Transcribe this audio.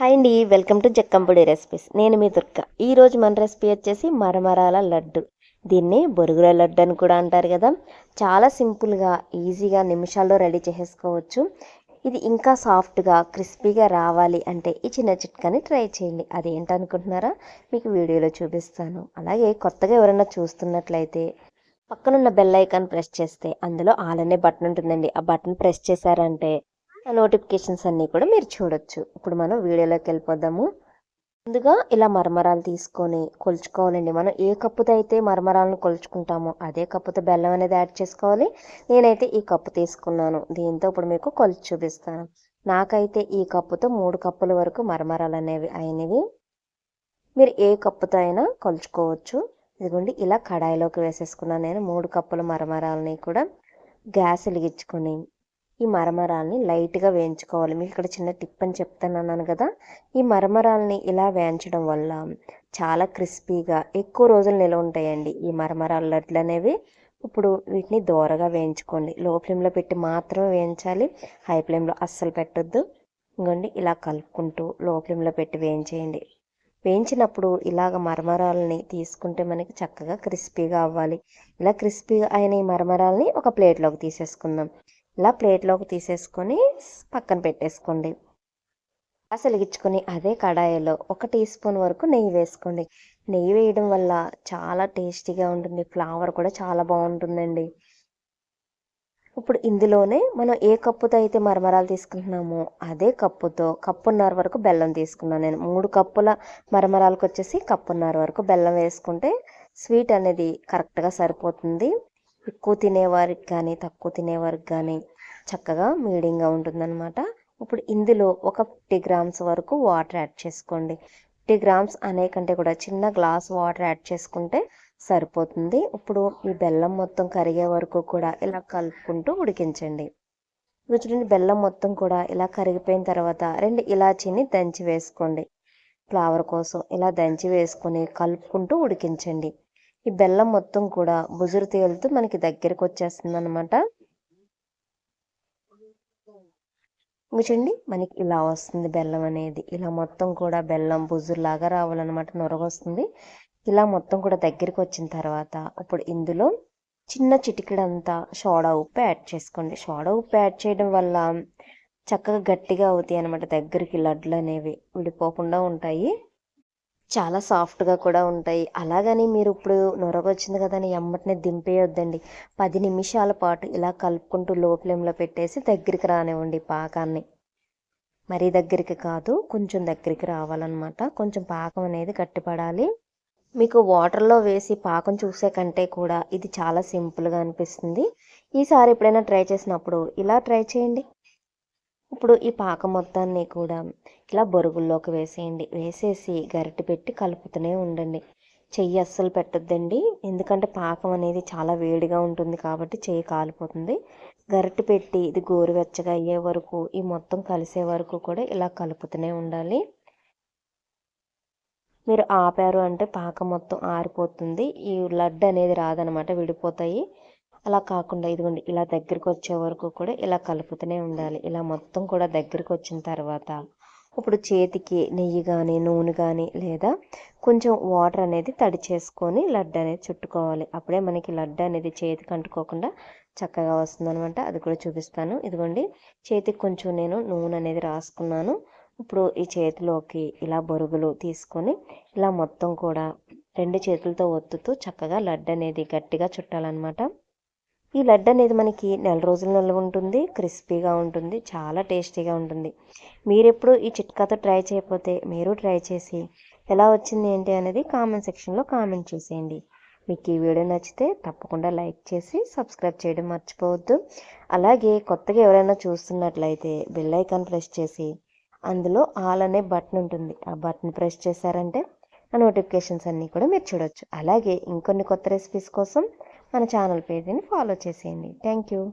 Hi అండి welcome to జక్కంపొడి recipes. నేను మీ దుర్గ. ఈరోజు మన రెసిపీ వచ్చేసి మరమరాల లడ్డు. దీన్ని బొరుగుల లడ్డు అని కూడా అంటారు కదా. చాలా సింపుల్గా ఈజీగా నిమిషాల్లో రెడీ చేసేసుకోవచ్చు ఇది ఇంకా సాఫ్ట్గా క్రిస్పీగా రావాలి అంటే ఈ చిన్న చిట్కాని ట్రై చేయండి. అదేంటనుకుంటున్నారా మీకు వీడియోలో చూపిస్తాను. అలాగే కొత్తగా ఎవరైనా చూస్తున్నట్లయితే పక్కనున్న బెల్ ఐకాన్ ప్రెస్ చేస్తే అందులో ఆల్ అనే బటన్ ఉంటుందండి. ఆ బటన్ ప్రెస్ చేశారంటే నోటిఫికేషన్స్ అన్నీ కూడా మీరు చూడొచ్చు. ఇప్పుడు మనం వీడియోలోకి వెళ్ళిపోదాము. ముందుగా ఇలా మరమరాలు తీసుకొని కొలుచుకోవాలండి. మనం ఏ కప్పుతో అయితే మరమరాలను కొలుచుకుంటామో అదే కప్పుతో బెల్లం అనేది యాడ్ చేసుకోవాలి. నేనైతే ఈ కప్పు తీసుకున్నాను. దీంతో ఇప్పుడు మీకు కొలిచి చూపిస్తాను. నాకైతే ఈ కప్పుతో మూడు కప్పుల వరకు మరమరాలు అనేవి అయినవి. మీరు ఏ కప్పుతో అయినా కొలుచుకోవచ్చు. ఇదిగోండి ఇలా కడాయిలోకి వేసేసుకున్నాను నేను. మూడు కప్పుల మరమరాలని కూడా గ్యాస్ వెలిగించుకొని ఈ మరమరాల్ని లైట్గా వేయించుకోవాలి. మీకు ఇక్కడ చిన్న టిప్ అని చెప్తానన్నాను కదా. ఈ మరమరాల్ని ఇలా వేయించడం వల్ల చాలా క్రిస్పీగా ఎక్కువ రోజులు నిల్వ ఉంటాయండి ఈ మరమరాల లడ్లు అనేవి. ఇప్పుడు వీటిని దోరగా వేయించుకోండి. లో ఫ్లేమ్లో పెట్టి మాత్రమే వేయించాలి. హై ఫ్లేమ్లో అస్సలు పెట్టొద్దు. ఇంకోండి ఇలా కలుపుకుంటూ లో ఫ్లేమ్లో పెట్టి వేయించేయండి. వేయించినప్పుడు ఇలాగ మరమరాలని తీసుకుంటే మనకి చక్కగా క్రిస్పీగా అవ్వాలి. ఇలా క్రిస్పీగా అయిన ఈ మరమరాలని ఒక ప్లేట్లోకి తీసేసుకుందాం. ఇలా ప్లేట్లోకి తీసేసుకొని పక్కన పెట్టేసుకోండి. వెలిగించుకొని అదే కడాయిలో ఒక టీ స్పూన్ వరకు నెయ్యి వేసుకోండి. నెయ్యి వేయడం వల్ల చాలా టేస్టీగా ఉంటుంది ఫ్లేవర్ కూడా చాలా బాగుంటుందండి. ఇప్పుడు ఇందులోనే మనం ఏ కప్పుతో అయితే మరమరాలు తీసుకుంటున్నామో అదే కప్పుతో కప్పున్నర వరకు బెల్లం తీసుకున్నాను నేను. మూడు కప్పుల మరమరాలకు వచ్చేసి కప్పున్నర వరకు బెల్లం వేసుకుంటే స్వీట్ అనేది కరెక్ట్గా సరిపోతుంది. ఎక్కువ తినేవారికి కానీ తక్కువ తినేవారికి కానీ చక్కగా మీడియంగా ఉంటుందన్నమాట. ఇప్పుడు ఇందులో ఒక ఫిఫ్టీ గ్రామ్స్ వరకు వాటర్ యాడ్ చేసుకోండి. ఫిఫ్టీ గ్రామ్స్ అనే కంటే కూడా చిన్న గ్లాస్ వాటర్ యాడ్ చేసుకుంటే సరిపోతుంది. ఇప్పుడు ఈ బెల్లం మొత్తం కరిగే వరకు కూడా ఇలా కలుపుకుంటూ ఉడికించండి. చూడండి బెల్లం మొత్తం కూడా ఇలా కరిగిపోయిన తర్వాత రెండు ఇలాచీని దంచి వేసుకోండి. ఫ్లవర్ కోసం ఇలా దంచి వేసుకొని కలుపుకుంటూ ఉడికించండి. ఈ బెల్లం మొత్తం కూడా బుజురు తేలుతూ మనకి దగ్గరికి వచ్చేస్తుంది అనమాట చూడండి మనకి ఇలా వస్తుంది బెల్లం అనేది. ఇలా మొత్తం కూడా బెల్లం బుజురులాగా రావాలన్నమాట నొరగొస్తుంది. ఇలా మొత్తం కూడా దగ్గరికి వచ్చిన తర్వాత ఇప్పుడు ఇందులో చిన్న చిటికెడంతా సోడా ఉప్పు యాడ్ చేసుకోండి. సోడా ఉప్పు యాడ్ చేయడం వల్ల చక్కగా గట్టిగా అవుతాయి అనమాట దగ్గరికి లడ్లు అనేవి. విడిపోకుండా ఉంటాయి. చాలా సాఫ్ట్గా కూడా ఉంటాయి. అలాగని మీరు ఇప్పుడు నొరగొచ్చింది కదా అని ఎమ్మటినే దింపేయొద్దండి. పది నిమిషాల పాటు ఇలా కలుపుకుంటూ లో ఫ్లేమ్లో పెట్టేసి దగ్గరికి రానివ్వండి పాకాన్ని. మరీ దగ్గరికి కాదు కొంచెం దగ్గరికి రావాలన్నమాట. కొంచెం పాకం అనేది గట్టిపడాలి. మీకు వాటర్లో వేసి పాకం చూసే కంటే కూడా ఇది చాలా సింపుల్గా అనిపిస్తుంది. ఈసారి ఎప్పుడైనా ట్రై చేసినప్పుడు ఇలా ట్రై చేయండి. ఇప్పుడు ఈ పాకం మొత్తాన్ని కూడా ఇలా బొరుగుల్లోకి వేసేయండి. వేసేసి గరిటె పెట్టి కలుపుతూనే ఉండండి. చెయ్యి అస్సలు పెట్టద్దండి. ఎందుకంటే పాకం అనేది చాలా వేడిగా ఉంటుంది కాబట్టి చెయ్యి కాలిపోతుంది. గరిటె పెట్టి ఇది గోరువెచ్చగా అయ్యే వరకు ఈ మొత్తం కలిసే వరకు కూడా ఇలా కలుపుతూనే ఉండాలి. మీరు ఆపారు అంటే పాకం మొత్తం ఆరిపోతుంది. ఈ లడ్డు అనేది రాదనమాట విడిపోతాయి. అలా కాకుండా ఇదిగోండి ఇలా దగ్గరికి వచ్చే వరకు కూడా ఇలా కలుపుతూనే ఉండాలి. ఇలా మొత్తం కూడా దగ్గరికి వచ్చిన తర్వాత ఇప్పుడు చేతికి నెయ్యి కానీ నూనె కానీ లేదా కొంచెం వాటర్ అనేది తడి చేసుకొని లడ్డు అనేది చుట్టుకోవాలి. అప్పుడే మనకి లడ్డు అనేది చేతికి అంటుకోకుండా చక్కగా వస్తుందనమాట అది కూడా చూపిస్తాను. ఇదిగోండి చేతికి కొంచెం నేను నూనె అనేది రాసుకున్నాను. ఇప్పుడు ఈ చేతిలోకి ఇలా బొరుగులు తీసుకొని ఇలా మొత్తం కూడా రెండు చేతులతో ఒత్తుతూ చక్కగా లడ్డు అనేది గట్టిగా చుట్టాలన్నమాట. ఈ లడ్డు అనేది మనకి నెల రోజులు నిల్వ ఉంటుంది క్రిస్పీగా ఉంటుంది చాలా టేస్టీగా ఉంటుంది. మీరు ఎప్పుడు ఈ చిట్కాతో ట్రై చేయకపోతే మీరు ట్రై చేసి ఎలా వచ్చింది ఏంటి అనేది కామెంట్ సెక్షన్లో కామెంట్ చేసేయండి. మీకు ఈ వీడియో నచ్చితే తప్పకుండా లైక్ చేసి సబ్స్క్రైబ్ చేయడం మర్చిపోవద్దు. అలాగే కొత్తగా ఎవరైనా చూస్తున్నట్లయితే బెల్ ఐకాన్ ప్రెస్ చేసి అందులో ఆల్ అనే బటన్ ఉంటుంది. ఆ బటన్ ప్రెస్ చేశారంటే ఆ నోటిఫికేషన్స్ అన్నీ కూడా మీరు చూడొచ్చు. అలాగే ఇంకొన్ని కొత్త రెసిపీస్ కోసం మన ఛానల్ పేజీని ఫాలో చేసేయండి. Thank you.